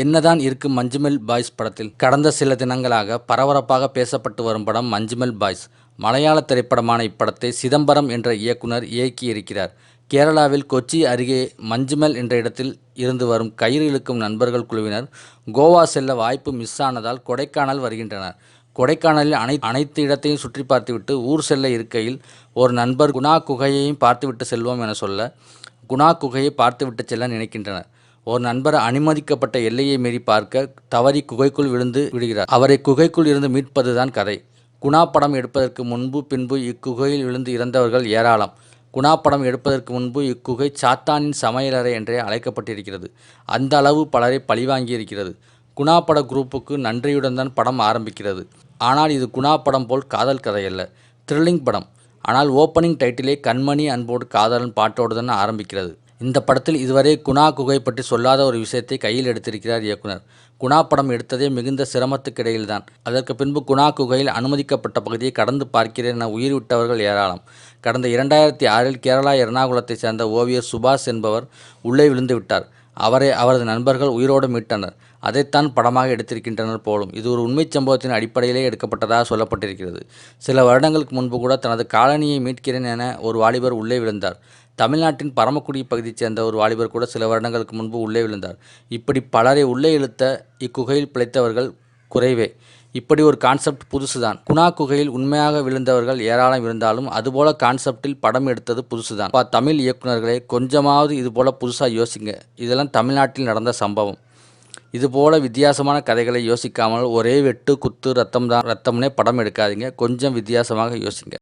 என்னதான் இருக்கும் மஞ்சுமெல் பாய்ஸ் படத்தில்? கடந்த சில தினங்களாக பரபரப்பாக பேசப்பட்டு வரும் படம் மஞ்சுமெல் பாய்ஸ். மலையாள திரைப்படமான இப்படத்தை சிதம்பரம் என்ற இயக்குனர் இயக்கியிருக்கிறார். கேரளாவில் கொச்சி அருகே மஞ்சுமெல் என்ற இடத்தில் இருந்து வரும் கயிறு இழுக்கும் நண்பர்கள் குழுவினர் கோவா செல்ல வாய்ப்பு மிஸ் ஆனதால் கொடைக்கானல் வருகின்றனர். கொடைக்கானலில் அனை அனைத்து இடத்தையும் சுற்றி பார்த்துவிட்டு ஊர் செல்ல இருக்கையில் ஒரு நண்பர் குணா குகையையும் பார்த்துவிட்டு செல்வோம் என சொல்ல குணா குகையை பார்த்துவிட்டு செல்ல நினைக்கின்றனர். ஒரு நண்பர் அனுமதிக்கப்பட்ட எல்லையை மீறி பார்க்க தவறி குகைக்குள் விழுந்து விடுகிறார். அவரை குகைக்குள் இருந்து மீட்பதுதான் கதை. குணா படம் எடுப்பதற்கு முன்பு பின்பு இக்குகையில் விழுந்து இறந்தவர்கள் ஏராளம். குணா படம் எடுப்பதற்கு முன்பு இக்குகை சாத்தானின் சமையலறை என்றே அழைக்கப்பட்டிருக்கிறது. அந்த அளவு பலரை பழிவாங்கியிருக்கிறது. குணா பட குரூப்புக்கு நன்றியுடன் தான் படம் ஆரம்பிக்கிறது. ஆனால் இது குணா படம் போல் காதல் கதையல்ல த்ரில்லிங் படம். ஆனால் ஓப்பனிங் டைட்டிலே கண்மணி அன்போடு காதலன் பாட்டோடு தான் ஆரம்பிக்கிறது. இந்த படத்தில் இதுவரை குணா குகை பற்றி சொல்லாத ஒரு விஷயத்தை கையில் எடுத்திருக்கிறார் இயக்குனர். குணா படம் எடுத்ததே மிகுந்த சிரமத்துக்கிடையில்தான். அதற்கு பின்பு குணா குகையில் அனுமதிக்கப்பட்ட பகுதியை கடந்து பார்க்கிறேன் என உயிர் விட்டவர்கள் ஏராளம். கடந்த இரண்டாயிரத்தி ஆறில் கேரளா எர்ணாகுளத்தைச் சேர்ந்த ஓவியர் சுபாஷ் என்பவர் உள்ளே விழுந்து விட்டார். அவரை அவரது நண்பர்கள் உயிரோடு மீட்டனர். அதைத்தான் படமாக எடுத்திருக்கின்றனர் போலும். இது ஒரு உண்மைச் சம்பவத்தின் அடிப்படையிலே எடுக்கப்பட்டதாக சொல்லப்பட்டிருக்கிறது. சில வருடங்களுக்கு முன்பு கூட தனது காலனியை மீட்கிறேன் என ஒரு வாலிபர் உள்ளே விழுந்தார். தமிழ்நாட்டின் பரமக்குடி பகுதியைச் சேர்ந்த ஒரு வாலிபர் கூட சில வருடங்களுக்கு முன்பு உள்ளே விழுந்தார். இப்படி பலரை உள்ளே இழுத்த இக்குகையில் பிழைத்தவர்கள் குறைவே. இப்படி ஒரு கான்செப்ட் புதுசுதான். குணா குகையில் உண்மையாக விழுந்தவர்கள் ஏராளம் இருந்தாலும் அதுபோல கான்செப்டில் படம் எடுத்தது புதுசுதான். பா தமிழ் இயக்குநர்களே கொஞ்சமாவது இதுபோல் புதுசாக யோசிங்க. இதெல்லாம் தமிழ்நாட்டில் நடந்த சம்பவம். இதுபோல வித்தியாசமான கதைகளை யோசிக்காமல் ஒரே வெட்டு குத்து ரத்தம் தான் ரத்தம்னே படம் எடுக்காதீங்க. கொஞ்சம் வித்தியாசமாக யோசிங்க.